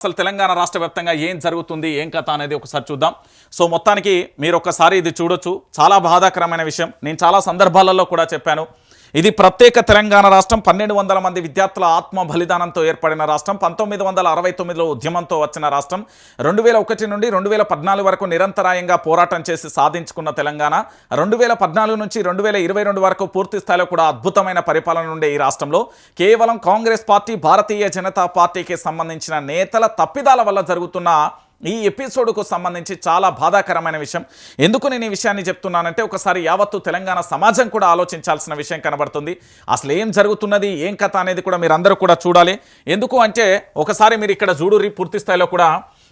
అసలు తెలంగాణ రాష్ట్ర వ్యాప్తంగా ఏం జరుగుతుంది ఏం కథ అనేది ఒకసారి చూద్దాం. సో మొత్తానికి మీరు ఒక్కసారి ఇది చూడొచ్చు. చాలా బాధాకరమైన విషయం. నేను చాలా సందర్భాలలో కూడా చెప్పాను. ఇది ప్రత్యేక తెలంగాణ రాష్ట్రం. పన్నెండు వందల మంది విద్యార్థుల ఆత్మ బలిదానంతో ఏర్పడిన రాష్ట్రం. పంతొమ్మిది వందల అరవై తొమ్మిదిలో ఉద్యమంతో వచ్చిన రాష్ట్రం. రెండు వేల ఒకటి నుండి రెండు వేల పద్నాలుగు వరకు నిరంతరాయంగా పోరాటం చేసి సాధించుకున్న తెలంగాణ. రెండు వేల పద్నాలుగు నుంచి రెండు వేల ఇరవై రెండు వరకు పూర్తి స్థాయిలో కూడా అద్భుతమైన పరిపాలన ఉండే ఈ రాష్ట్రంలో కేవలం కాంగ్రెస్ పార్టీ భారతీయ జనతా పార్టీకి సంబంధించిన నేతల తప్పిదాల వల్ల జరుగుతున్న ఈ ఎపిసోడ్కు సంబంధించి చాలా బాధాకరమైన విషయం. ఎందుకు నేను ఈ విషయాన్ని చెప్తున్నానంటే ఒకసారి యావత్తు తెలంగాణ సమాజం కూడా ఆలోచించాల్సిన విషయం కనబడుతుంది. అసలు ఏం జరుగుతున్నది ఏం కథ అనేది కూడా మీరు అందరూ కూడా చూడాలి. ఎందుకు అంటే ఒకసారి మీరు ఇక్కడ చూడురి పూర్తి స్థాయిలో కూడా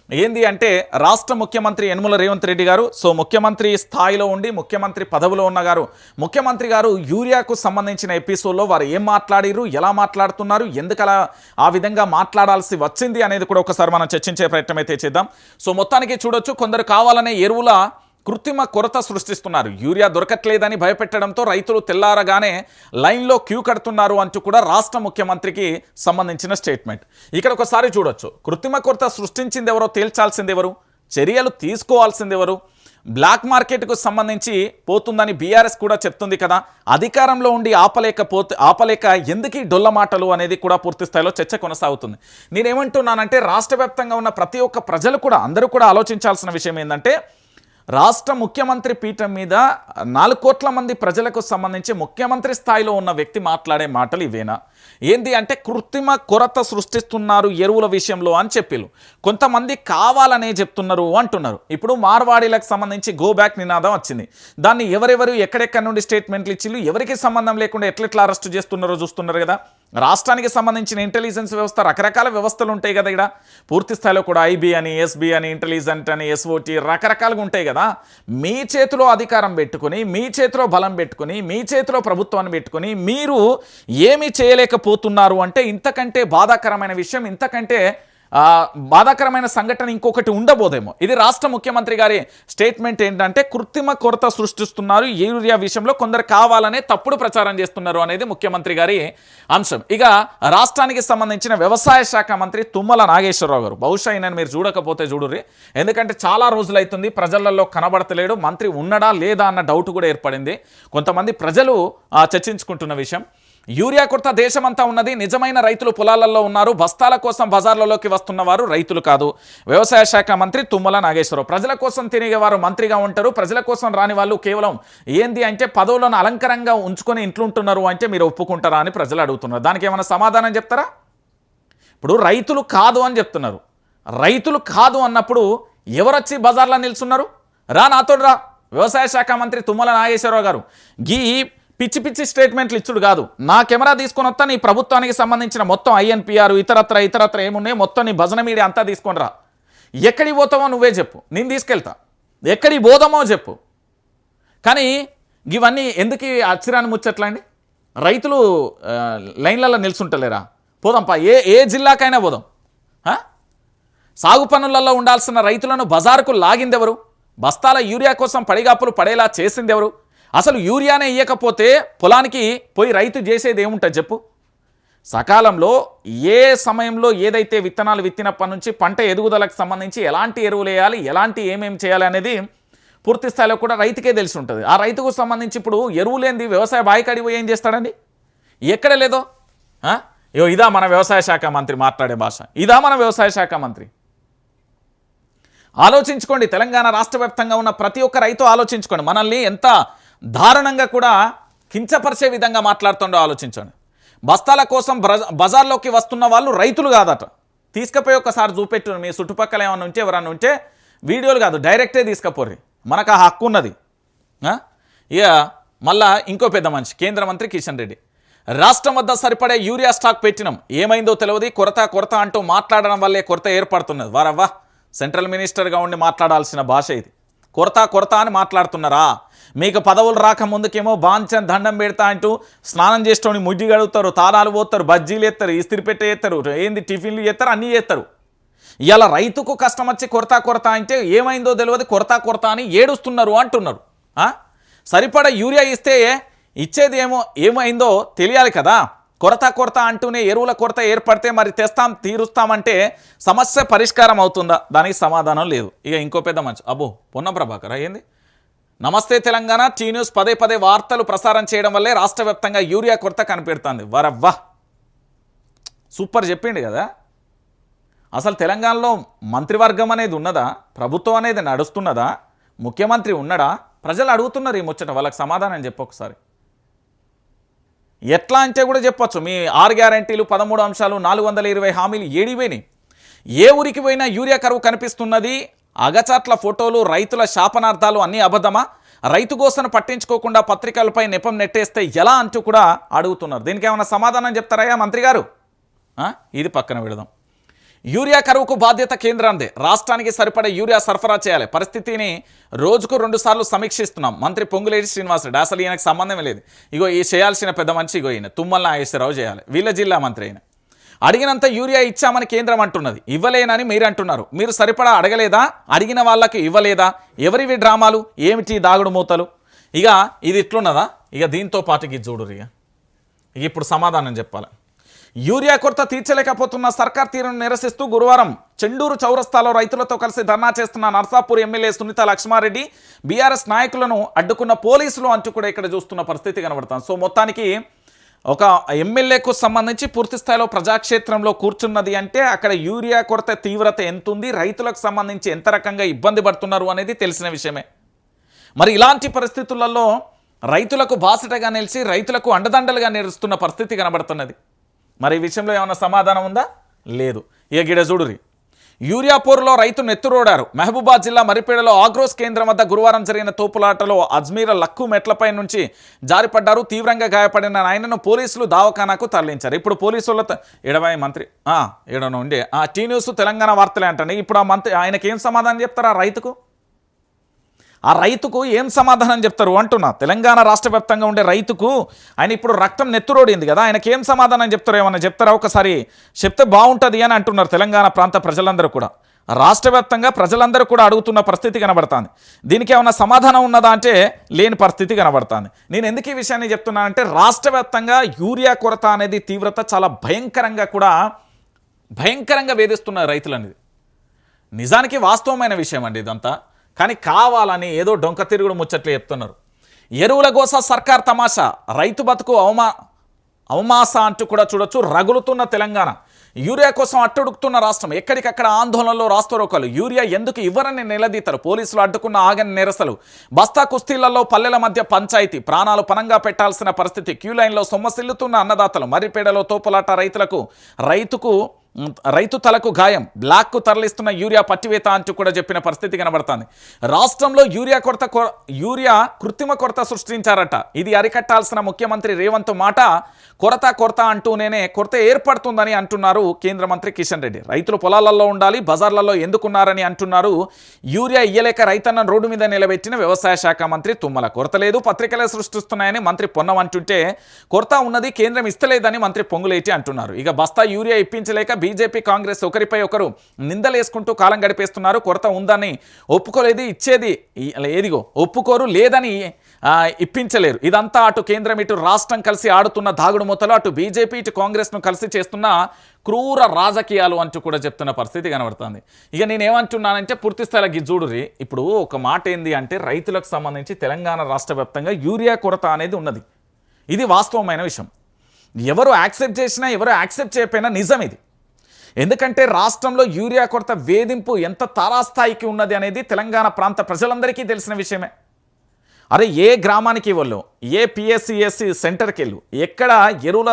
ఏంది అంటే రాష్ట్ర ముఖ్యమంత్రి యనుమల రేవంత్ రెడ్డి గారు సో ముఖ్యమంత్రి స్థాయిలో ఉండి ముఖ్యమంత్రి పదవిలో ఉన్న గారు ముఖ్యమంత్రి గారు యూరియాకు సంబంధించిన ఎపిసోడ్లో వారు ఏం మాట్లాడిరు ఎలా మాట్లాడుతున్నారు ఎందుకు అలా ఆ విధంగా మాట్లాడాల్సి వచ్చింది అనేది కూడా ఒకసారి మనం చర్చించే ప్రయత్నం అయితే చేద్దాం. సో మొత్తానికి చూడొచ్చు కొందరు కావాలనే ఎరువుల కృత్రిమ కొరత సృష్టిస్తున్నారు. యూరియా దొరకట్లేదని భయపెట్టడంతో రైతులు తెల్లారగానే లైన్లో క్యూ కడుతున్నారు అంటూ కూడా రాష్ట్ర ముఖ్యమంత్రికి సంబంధించిన స్టేట్మెంట్. ఇక్కడ ఒకసారి చూడొచ్చు. కృత్రిమ కొరత సృష్టించింది ఎవరో తేల్చాల్సింది ఎవరు చర్యలు తీసుకోవాల్సింది ఎవరు బ్లాక్ మార్కెట్కు సంబంధించి పోతుందని బీఆర్ఎస్ కూడా చెప్తుంది కదా. అధికారంలో ఉండి ఆపలేకపోతే ఆపలేక ఎందుకు డొల్ల మాటలు అనేది కూడా పూర్తి స్థాయిలో చర్చ కొనసాగుతుంది. నేనేమంటున్నానంటే రాష్ట్ర వ్యాప్తంగా ఉన్న ప్రతి ఒక్క ప్రజలు కూడా అందరూ కూడా ఆలోచించాల్సిన విషయం ఏంటంటే రాష్ట్ర ముఖ్యమంత్రి పీఠం మీద నాలుగు కోట్ల మంది ప్రజలకు సంబంధించి ముఖ్యమంత్రి స్థాయిలో ఉన్న వ్యక్తి మాట్లాడే మాటలు ఇవేనా? ఏంది అంటే కృత్రిమ కొరత సృష్టిస్తున్నారు ఎరువుల విషయంలో అని చెప్పిలు కొంతమంది కావాలనే చెప్తున్నారు అంటున్నారు. ఇప్పుడు మార్వాడీలకు సంబంధించి గో బ్యాక్ నినాదం వచ్చింది. దాన్ని ఎవరెవరు ఎక్కడెక్కడ నుండి స్టేట్మెంట్లు ఇచ్చిళ్ళు ఎవరికి సంబంధం లేకుండా ఎట్లెట్లా అరెస్ట్ చేస్తున్నారో చూస్తున్నారు కదా. రాష్ట్రానికి సంబంధించిన ఇంటెలిజెన్స్ వ్యవస్థ రకరకాల వ్యవస్థలు ఉంటాయి కదా ఇక్కడ. పూర్తి స్థాయిలో కూడా ఐబీ అని ఎస్బీ అని ఇంటెలిజెంట్ అని ఎస్ఓటి రకరకాలుగా ఉంటాయి కదా. మీ చేతిలో అధికారం పెట్టుకుని మీ చేతిలో బలం పెట్టుకుని మీ చేతిలో ప్రభుత్వాన్ని పెట్టుకుని మీరు ఏమి పోతున్నారు అంటే ఇంతకంటే బాధాకరమైన విషయం ఇంతకంటే బాధాకరమైన సంఘటన ఇంకొకటి ఉండబోదేమో. ఇది రాష్ట్ర ముఖ్యమంత్రి గారి స్టేట్మెంట్ ఏంటంటే కృత్రిమ కొరత సృష్టిస్తున్నారు యూరియా విషయంలో. కొందరు కావాలనే తప్పుడు ప్రచారం చేస్తున్నారు అనేది ముఖ్యమంత్రి గారి అంశం. ఇక రాష్ట్రానికి సంబంధించిన వ్యవసాయ శాఖ మంత్రి తుమ్మల నాగేశ్వరరావు గారు బహుశా ఈయన మీరు చూడకపోతే చూడుర్రి. ఎందుకంటే చాలా రోజులు అవుతుంది ప్రజలలో కనబడతలేడు మంత్రి ఉన్నడా లేదా అన్న డౌట్ కూడా ఏర్పడింది. కొంతమంది ప్రజలు చర్చించుకుంటున్న విషయం. యూరియా కొరత దేశమంతా ఉన్నది. నిజమైన రైతులు పొలాలలో ఉన్నారు. బస్తాల కోసం బజార్లలోకి వస్తున్న వారు రైతులు కాదు. వ్యవసాయ శాఖ మంత్రి తుమ్మల నాగేశ్వరరావు. ప్రజల కోసం తిరిగేవారు మంత్రిగా ఉంటారు. ప్రజల కోసం రాని వాళ్ళు కేవలం ఏంది అంటే పదవులను అలంకరంగా ఉంచుకొని ఇంట్లుంటున్నారు అంటే మీరు ఒప్పుకుంటారా అని ప్రజలు అడుగుతున్నారు. దానికి ఏమైనా సమాధానం చెప్తారా? ఇప్పుడు రైతులు కాదు అని చెప్తున్నారు. రైతులు కాదు అన్నప్పుడు ఎవరొచ్చి బజార్లో నిల్చున్నారు? రా నాతో రా. వ్యవసాయ శాఖ మంత్రి తుమ్మల నాగేశ్వరరావు గారు. గీ పిచ్చి పిచ్చి స్టేట్మెంట్లు ఇచ్చుడు కాదు. నా కెమెరా తీసుకొని వస్తా నీ ప్రభుత్వానికి సంబంధించిన మొత్తం ఐఎన్పిఆర్ ఇతరత్ర ఇతరత్ర ఏమున్నాయి మొత్తం నీ భజన మీడియా అంతా తీసుకొని రా. ఎక్కడికి పోతామో నువ్వే చెప్పు. నేను తీసుకెళ్తా. ఎక్కడికి పోదామో చెప్పు. కానీ ఇవన్నీ ఎందుకు ఈ అచ్చిరాని ముచ్చట్లండి రైతులు లైన్లలో నిల్చుంటలేరా? పోదాంపా ఏ ఏ జిల్లాకైనా పోదాం. సాగు పనులలో ఉండాల్సిన రైతులను బజారుకు లాగిందెవరు? బస్తాల యూరియా కోసం పడిగాపులు పడేలా చేసిందెవరు? అసలు యూరియానే ఇయ్యకపోతే పొలానికి పోయి రైతు చేసేది ఏముంటుంది చెప్పు? సకాలంలో ఏ సమయంలో ఏదైతే విత్తనాలు విత్తినప్పటి నుంచి పంట ఎదుగుదలకు సంబంధించి ఎలాంటి ఎరువులు వేయాలి ఎలాంటి ఏమేమి చేయాలి అనేది పూర్తి స్థాయిలో కూడా రైతుకే తెలిసి ఉంటుంది. ఆ రైతుకు సంబంధించి ఇప్పుడు ఎరువు లేనిది వ్యవసాయ బాయికాడి పోయి ఏం చేస్తాడండి? ఎక్కడ లేదో. ఇగో ఇదా మన వ్యవసాయ శాఖ మంత్రి మాట్లాడే భాష. ఇదా మన వ్యవసాయ శాఖ మంత్రి. ఆలోచించుకోండి. తెలంగాణ రాష్ట్ర ఉన్న ప్రతి ఒక్క రైతు ఆలోచించుకోండి. మనల్ని ఎంత దారుణంగా కూడా కించపరిచే విధంగా మాట్లాడుతుండో ఆలోచించండి. బస్తాల కోసం బ్రజ బజార్లోకి వస్తున్న వాళ్ళు రైతులు కాదట. తీసుకుపోయి ఒకసారి చూపెట్టు మీ చుట్టుపక్కల ఏమైనా ఉంటే ఎవరన్నా ఉంటే వీడియోలు కాదు డైరెక్టే తీసుకుపోర్రి. మనకు ఆ హక్కు ఉన్నది. ఇక మళ్ళా ఇంకో పెద్ద మనిషి కేంద్ర మంత్రి కిషన్ రెడ్డి. రాష్ట్రం వద్ద సరిపడే యూరియా స్టాక్ పెట్టినాం. ఏమైందో తెలియదు కొరత కొరత అంటూ మాట్లాడడం వల్లే కొరత ఏర్పడుతున్నది. వారవ్వా సెంట్రల్ మినిస్టర్గా ఉండి మాట్లాడాల్సిన భాష ఇది. కొరత కొరత అని మాట్లాడుతున్నారా? మీకు పదవులు రాక ముందుకేమో బాంచన్ దండం పెడతా అంటూ స్నానం చేసేటోని ముడ్డి గడుగుతారు తాళాలు పోతారు బజ్జీలు ఎత్తారు ఇస్త్రీ పెట్టే ఎత్తారు ఏంది టిఫిన్లు చేస్తారు అన్నీ చేస్తారు. ఇలా రైతుకు కష్టం వచ్చి కొరత కొరత అంటే ఏమైందో తెలియదు కొరత కొరత అని ఏడుస్తున్నారు అంటున్నారు. సరిపడా సరిపడ యూరియా ఇస్తే ఇచ్చేది ఏమో ఏమైందో తెలియాలి కదా? కొరత కొరత అంటూనే ఎరువుల కొరత ఏర్పడితే మరి తెస్తాం తీరుస్తామంటే సమస్య పరిష్కారం అవుతుందా? దానికి సమాధానం లేదు. ఇక ఇంకో పెద్ద మంచి. అబ్బో పొన్న ప్రభాకర్ అయ్యింది నమస్తే తెలంగాణ టీ న్యూస్ పదే పదే వార్తలు ప్రసారం చేయడం వల్లే రాష్ట్ర వ్యాప్తంగా యూరియా కొరత కనిపెడుతుంది. వరవ్వా సూపర్ చెప్పిండు కదా. అసలు తెలంగాణలో మంత్రివర్గం అనేది ఉన్నదా? ప్రభుత్వం అనేది నడుస్తున్నదా? ముఖ్యమంత్రి ఉన్నాడా? ప్రజలు అడుగుతున్నారు ఈ ముచ్చట వాళ్ళకి సమాధానం చెప్పు ఒకసారి. ఎట్లా అంటే కూడా చెప్పొచ్చు. మీ ఆరు గ్యారంటీలు పదమూడు అంశాలు నాలుగు వందల ఇరవై హామీలు ఏడిపోయినాయి ఏ ఊరికి పోయినా యూరియా కరువు కనిపిస్తున్నది? అగచాట్ల ఫోటోలు రైతుల శాపనార్థాలు అన్నీ అబద్ధమా? రైతు గోసను పట్టించుకోకుండా పత్రికలపై నెపం నెట్టేస్తే ఎలా అంటూ కూడా అడుగుతున్నారు. దీనికి ఏమైనా సమాధానం చెప్తారయ్యా మంత్రి గారు? ఇది పక్కన పెడదాం. యూరియా కరువుకు బాధ్యత కేంద్రాందే రాష్ట్రానికి సరిపడే యూరియా సరఫరా చేయాలి. పరిస్థితిని రోజుకు రెండు సార్లు సమీక్షిస్తున్నాం. మంత్రి పొంగులేటి శ్రీనివాసరెడ్డి అసలు ఈయనకు సంబంధం లేదు. ఇగో ఈ చేయాల్సిన పెద్ద మనిషి ఇగో ఈయన. తుమ్మల నాగేశ్వరరావు చేయాలి. వీళ్ళ జిల్లా మంత్రి అయిన అడిగినంత యూరియా ఇచ్చామని కేంద్రం అంటున్నది. ఇవ్వలేనని మీరు అంటున్నారు. మీరు సరిపడా అడగలేదా? అడిగిన వాళ్ళకి ఇవ్వలేదా? ఎవరివి డ్రామాలు? ఏమిటి దాగుడు మూతలు? ఇక ఇది ఇట్లున్నదా? ఇక దీంతో పాటుకి ఇది చూడురు ఇక ఇప్పుడు సమాధానం చెప్పాలి. యూరియా కొరత తీర్చలేకపోతున్న సర్కార్ తీరును నిరసిస్తూ గురువారం చెండూరు చౌరస్తాలో రైతులతో కలిసి ధర్నా చేస్తున్న నర్సాపూర్ ఎమ్మెల్యే సునీత లక్ష్మారెడ్డి బీఆర్ఎస్ నాయకులను అడ్డుకున్న పోలీసులు అంటూ కూడా ఇక్కడ చూస్తున్న పరిస్థితి కనబడుతుంది. సో మొత్తానికి ఒక ఎమ్మెల్యేకు సంబంధించి పూర్తి స్థాయిలో ప్రజాక్షేత్రంలో కూర్చున్నది అంటే అక్కడ యూరియా కొరత తీవ్రత ఎంతుంది రైతులకు సంబంధించి ఎంత రకంగా ఇబ్బంది పడుతున్నారు అనేది తెలిసిన విషయమే. మరి ఇలాంటి పరిస్థితులలో రైతులకు బాసటగా నిలిచి రైతులకు అండదండలుగా నిలుస్తున్న పరిస్థితి కనబడుతున్నది. మరి ఈ విషయంలో ఏమైనా సమాధానం ఉందా? లేదు. ఇక గిడ చూడురి. యూరియాపూర్లో రైతు నెత్తురోడారు. మహబూబాద్ జిల్లా మరిపేడలో ఆగ్రోస్ కేంద్రం వద్ద గురువారం జరిగిన తోపులాటలో అజ్మీర లక్కు మెట్లపై నుంచి జారిపడ్డారు. తీవ్రంగా గాయపడిన ఆయనను పోలీసులు దావఖానాకు తరలించారు. ఇప్పుడు పోలీసులతో ఎడవై మంత్రి. ఎడన ఉండే ఆ టీ న్యూస్ తెలంగాణ వార్తలే అంటండి. ఇప్పుడు ఆ మంత్రి ఆయనకి ఏం సమాధానం చెప్తారు ఆ రైతుకు? ఆ రైతుకు ఏం సమాధానం చెప్తారు అంటున్నా. తెలంగాణ రాష్ట్ర వ్యాప్తంగా ఉండే రైతుకు ఆయన ఇప్పుడు రక్తం నెత్తురోడింది కదా ఆయనకి ఏం సమాధానం చెప్తారో ఏమన్నా చెప్తారా ఒకసారి? చెప్తే బాగుంటుంది అని అంటున్నారు తెలంగాణ ప్రాంత ప్రజలందరూ కూడా. రాష్ట్ర వ్యాప్తంగా ప్రజలందరూ కూడా అడుగుతున్న పరిస్థితి కనబడుతుంది. దీనికి ఏమైనా సమాధానం ఉన్నదా అంటే లేని పరిస్థితి కనబడుతుంది. నేను ఎందుకు ఈ విషయాన్ని చెప్తున్నానంటే రాష్ట్ర వ్యాప్తంగా యూరియా కొరత అనేది తీవ్రత చాలా భయంకరంగా కూడా భయంకరంగా వేధిస్తున్న రైతులు అనేది నిజానికి వాస్తవమైన విషయం అండి ఇదంతా. కానీ కావాలని ఏదో డొంక తిరుగుడు ముచ్చట్లు చెప్తున్నారు. ఎరువుల గోస సర్కార్ తమాషా. రైతు బతుకు అవమా అవమాస అంటూ కూడా చూడొచ్చు. రగులుతున్న తెలంగాణ. యూరియా కోసం అట్టుడుకుతున్న రాష్ట్రం. ఎక్కడికక్కడ ఆందోళనలో రాస్తరోకలు యూరియా ఎందుకు ఇవ్వరని నిలదీతారు. పోలీసులు అడ్డుకున్న ఆగని నిరసలు బస్తా కుస్తీలలో పల్లెల మధ్య పంచాయతీ. ప్రాణాలు పనంగా పెట్టాల్సిన పరిస్థితి. క్యూ లైన్లో సొమ్మసిల్లుతున్న అన్నదాతలు. మర్రిపేడలో తోపులాట రైతులకు రైతుకు రైతు తలకు గాయం. బ్లాక్కు తరలిస్తున్న యూరియా పట్టివేత అంటూ కూడా చెప్పిన పరిస్థితి కనబడుతుంది. రాష్ట్రంలో యూరియా కొరత కొ- యూరియా కృత్రిమ కొరత సృష్టించారట. ఇది అరికట్టాల్సిన ముఖ్యమంత్రి రేవంత్ మాట కొరత కొరత అంటూనే కొరత ఏర్పడుతుందని అంటున్నారు కేంద్ర మంత్రి కిషన్ రెడ్డి. రైతులు పొలాలలో ఉండాలి బజార్లలో ఎందుకున్నారని అంటున్నారు. యూరియా ఇయ్యలేక రైతన్న రోడ్డు మీద నిలబెట్టిన వ్యవసాయ శాఖ మంత్రి తుమ్మల కొరత లేదు పత్రికలే సృష్టిస్తున్నాయని మంత్రి పొన్నం అంటుంటే కొరత ఉన్నది కేంద్రం ఇస్తలేదని మంత్రి పొంగులేటి అంటున్నారు. ఇక బస్తా యూరియా ఇప్పించలేక బీజేపీ కాంగ్రెస్ ఒకరిపై ఒకరు నిందలేసుకుంటూ కాలం గడిపేస్తున్నారు. కొరత ఉందని ఒప్పుకోలేదు ఇచ్చేది ఏదిగో ఒప్పుకోరు లేదని ఇప్పించలేరు. ఇదంతా అటు కేంద్రం ఇటు రాష్ట్రం కలిసి ఆడుతున్న దాగుడు మూతలు అటు బీజేపీ ఇటు కాంగ్రెస్ను కలిసి చేస్తున్న క్రూర రాజకీయాలు అంటూ కూడా చెప్తున్న పరిస్థితి కనబడుతుంది. ఇక నేనేమంటున్నానంటే పూర్తి స్థాయిలో గిజ్జూడురి ఇప్పుడు ఒక మాట ఏంది అంటే రైతులకు సంబంధించి తెలంగాణ రాష్ట్ర వ్యాప్తంగా యూరియా కొరత అనేది ఉన్నది. ఇది వాస్తవమైన విషయం. ఎవరు యాక్సెప్ట్ చేసినా ఎవరు యాక్సెప్ట్ చేయకపోయినా నిజం ఇది. ఎందుకంటే రాష్ట్రంలో యూరియా కొరత వేధింపు ఎంత తారాస్థాయికి ఉన్నది అనేది తెలంగాణ ప్రాంత ప్రజలందరికీ తెలిసిన విషయమే. అరే ఏ గ్రామానికి వెళ్ళు? ఏ పిఎస్సిఎస్సి సెంటర్కి వెళ్ళు ఎక్కడ ఎరువుల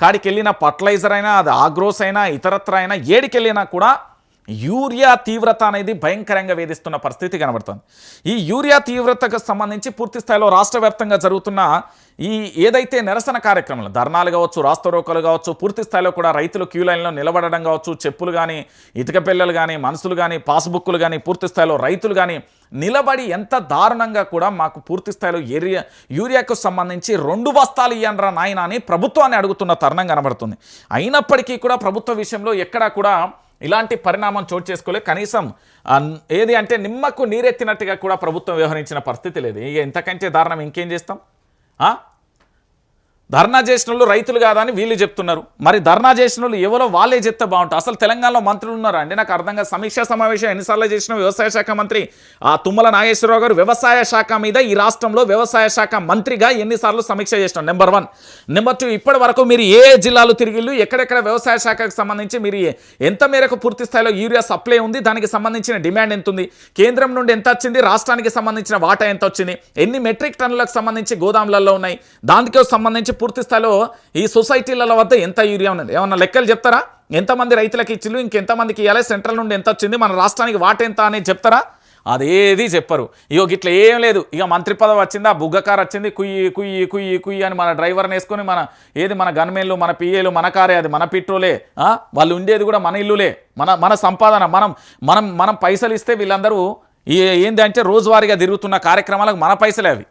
కాడికి వెళ్ళినా ఫర్టిలైజర్ అయినా అది ఆగ్రోస్ అయినా ఇతరత్ర అయినా ఏడికి వెళ్ళినా కూడా యూరియా తీవ్రత అనేది భయంకరంగా వేధిస్తున్న పరిస్థితి కనబడుతుంది. ఈ యూరియా తీవ్రతకు సంబంధించి పూర్తి స్థాయిలో రాష్ట్ర వ్యాప్తంగా జరుగుతున్న ఈ ఏదైతే నిరసన కార్యక్రమాలు ధర్నాలు కావచ్చు రాస్తరోకలు కావచ్చు పూర్తి స్థాయిలో కూడా రైతులు క్యూ లైన్లో నిలబడడం కావచ్చు చెప్పులు కానీ ఇటుక పిల్లలు కానీ మనుషులు కానీ పాస్బుక్లు కానీ పూర్తి స్థాయిలో రైతులు కానీ నిలబడి ఎంత దారుణంగా కూడా మాకు పూర్తి స్థాయిలో ఏరియా యూరియాకు సంబంధించి రెండు బస్తాలు ఇయ్యనరా నాయన అని ప్రభుత్వాన్ని అడుగుతున్న తరుణం కనబడుతుంది. అయినప్పటికీ కూడా ప్రభుత్వ విషయంలో ఎక్కడా కూడా ఇలాంటి పరిణామం చోటు చేసుకోలే కనీసం ఏది అంటే నిమ్మకు నీరెత్తినట్టుగా కూడా ప్రభుత్వం వ్యవహరించిన పరిస్థితి లేదు. ఇంతకంటే దారుణం ఇంకేం చేస్తాం? ఆ? ధర్నా చేసిన వాళ్ళు రైతులు కాదని వీళ్ళు చెప్తున్నారు. మరి ధర్నా చేసిన వాళ్ళు ఎవరో వాళ్ళే చెప్తే బాగుంటుంది. అసలు తెలంగాణలో మంత్రులు ఉన్నారా అండి? నాకు అర్థంగా సమీక్షా సమావేశం ఎన్నిసార్లు చేసిన వ్యవసాయ శాఖ మంత్రి ఆ తుమ్మల నాగేశ్వరరావు గారు వ్యవసాయ శాఖ మీద ఈ రాష్ట్రంలో వ్యవసాయ శాఖ మంత్రిగా ఎన్నిసార్లు సమీక్ష చేసిన నెంబర్ వన్ నెంబర్ టూ ఇప్పటి వరకు మీరు ఏ జిల్లాలు తిరిగిళ్ళు ఎక్కడెక్కడ వ్యవసాయ శాఖకు సంబంధించి మీరు ఎంత మేరకు పూర్తి స్థాయిలో యూరియా సప్లై ఉంది? దానికి సంబంధించిన డిమాండ్ ఎంత ఉంది? కేంద్రం నుండి ఎంత వచ్చింది? రాష్ట్రానికి సంబంధించిన వాటా ఎంత వచ్చింది? ఎన్ని మెట్రిక్ టన్నులకు సంబంధించి గోదాములలో ఉన్నాయి? దానికి సంబంధించి పూర్తి స్థాయిలో ఈ సొసైటీల వద్ద ఎంత యూరియా ఉన్నది? ఏమన్నా లెక్కలు చెప్తారా? ఎంతమంది రైతులకు ఇచ్చిండ్రు ఇంకెంతమందికి ఇవ్వాలి సెంట్రల్ నుండి ఎంత వచ్చింది? మన రాష్ట్రానికి వాట ఎంత అనేది చెప్తారా? అదేది చెప్పరు. ఇగో గిట్ల ఏం లేదు. ఇక మంత్రి పదవి వచ్చిందా? బుగ్గకారు వచ్చింది? కుయ్యి కుయ్యి కుయ్యి కుయ్యి అని మన డ్రైవర్ని వేసుకొని మన ఏది? మన గన్మెన్లు మన పిఏలు మన కారే అది మన పెట్రోలే. వాళ్ళు ఉండేది కూడా మన ఇల్లులే. మన మన సంపాదన. మనం మనం మనం పైసలు ఇస్తే వీళ్ళందరూ ఈ ఏంది అంటే రోజువారీగా తిరుగుతున్న కార్యక్రమాలకు మన పైసలే అవి.